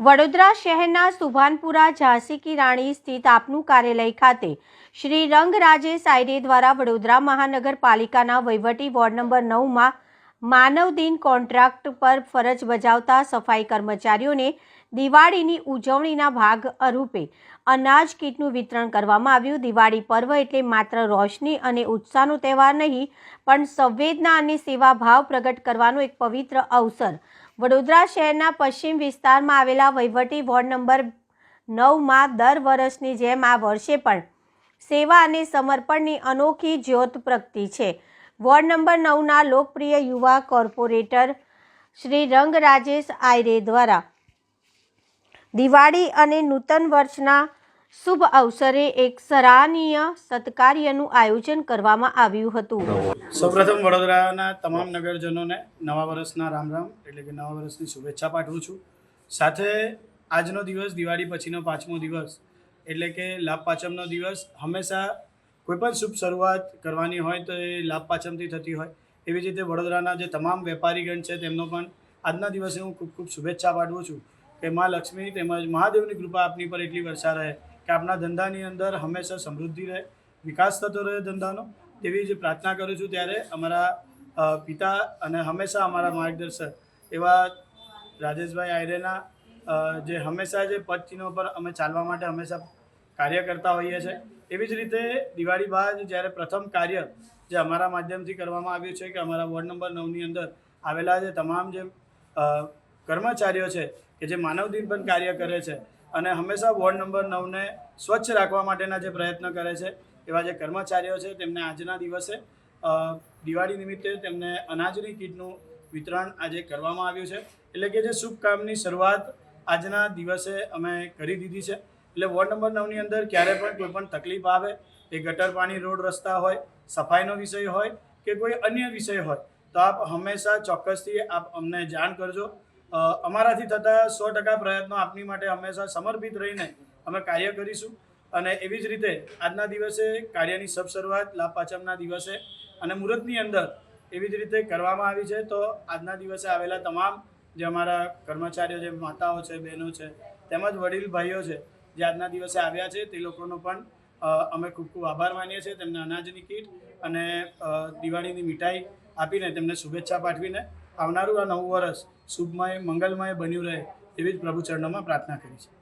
વડોદરા શહેરના સુભાનપુરા ઝાંસી કી રાણી સ્થિત આપનું કાર્યાલય ખાતે શ્રી રંગરાજે સાયરે દ્વારા વડોદરા મહાનગરપાલિકાના વહીવટી વોર્ડ નંબર નવમાં માનવ દિન કોન્ટ્રાક્ટ પર ફરજ બજાવતા સફાઈ કર્મચારીઓને દિવાળીની ઉજવણીના ભાગ રૂપે અનાજ કીટનું વિતરણ કરવામાં આવ્યું. દિવાળી પર્વ એટલે માત્ર રોશની અને ઉત્સાહનો તહેવાર નહીં, પણ સંવેદના અને સેવા ભાવ પ્રગટ કરવાનો એક પવિત્ર અવસર વડોદરા શહેરના પશ્ચિમ વિસ્તારમાં આવેલા વહીવટી વોર્ડ નંબર નવમાં દર વર્ષની જેમ આ વર્ષે પણ સેવા અને સમર્પણની અનોખી જ્યોત પ્રગતિ છે. વોર્ડ નંબર નવના લોકપ્રિય યુવા કોર્પોરેટર શ્રી રંગ રાજેશ આયરે દ્વારા દિવાળી અને નૂતન વર્ષના શુભ અવસરે એક સરાહનીય સત્કાર્યનું આયોજન કરવામાં આવ્યું હતું. સૌપ્રથમ વડોદરાના તમામ નગરજનોને નવા વર્ષના રામ રામ એટલે કે નવા વર્ષની શુભેચ્છા પાઠવું છું. સાથે આજનો દિવસ, દિવાળી પછીનો પાંચમો દિવસ એટલે કે લાભ પાંચમનો દિવસ હંમેશા કોઈપણ શુભ શરૂઆત કરવાની હોય તો એ લાભ પાંચમથી થતી હોય. એવી જ રીતે વડોદરાના જે તમામ વેપારીગણ છે તેમનો પણ આજના દિવસે હું ખૂબ ખૂબ શુભેચ્છા પાઠવું છું કે મા લક્ષ્મી તેમજ મહાદેવની કૃપા આપની પર એટલી વર્ષા રહે. કે આપના ધંધાની અંદર હંમેશા સમૃદ્ધિ રહે, વિકાસ થતો રહે ધંધાનો, તેવી જ પ્રાર્થના કરું છું ત્યારે અમારા પિતા અને હંમેશા અમારા માર્ગદર્શક એવા રાજેશભાઈ આયરેના જે હંમેશા જે પદચિહ્નો પર અમે ચાલવા માટે હંમેશા કાર્ય કરતા હોઈએ છીએ એવી જ રીતે દિવાળી બાદ જ્યારે પ્રથમ કાર્ય જે અમારા માધ્યમથી કરવામાં આવ્યું છે કે અમારા વોર્ડ નંબર નવની અંદર આવેલા જે તમામ જે કર્મચારીઓ છે કે જે માનવ દિન પણ કાર્ય કરે છે અને હંમેશા વોર્ડ નંબર નવને સ્વચ્છ રાખવા માટેના જે પ્રયત્ન કરે છે, એવા જે કર્મચારીઓ છે, તેમને આજના દિવસે દિવાળી નિમિત્તે તેમને અનાજની કીટનું વિતરણ આજે કરવામાં આવ્યું છે. એટલે કે જે શુભ કામની શરૂઆત આજના દિવસે અમે કરી દીધી છે. એટલે વોર્ડ નંબર નવની અંદર ક્યારે પણ કોઈ પણ તકલીફ આવે એ ગટર પાણી, રોડ રસ્તા હોય, સફાઈનો વિષય હોય, કે કોઈ અન્ય વિષય હોય, તો આપ હંમેશા ચોક્કસથી આપ અમને જાણ કરજો. અમારાથી થતા સો ટકા પ્રયત્નો આપની માટે હંમેશા સમર્પિત રહીને અમે કાર્ય કરીશું. અને એવી જ રીતે આજના દિવસે કાર્યની સબ શરૂઆત લાભ પાંચમના દિવસે અને મુહૂર્તની અંદર એવી જ રીતે કરવામાં આવી છે. તો આજના દિવસે આવેલા તમામ જે અમારા કર્મચારીઓ જે માતાઓ છે, બહેનો છે, તેમજ વડીલ ભાઈઓ છે, જે આજના દિવસે આવ્યા છે, તે લોકોનો પણ અમે ખૂબ ખૂબ આભાર માનીએ છીએ. તેમને અનાજની કીટ અને દિવાળીની મીઠાઈ આપીને તેમને શુભેચ્છા પાઠવીને આવનારું આ નવું વર્ષ શુભમય, મંગલમય બન્યું રહે એવી જ પ્રભુ ચરણોમાં પ્રાર્થના કરી છે.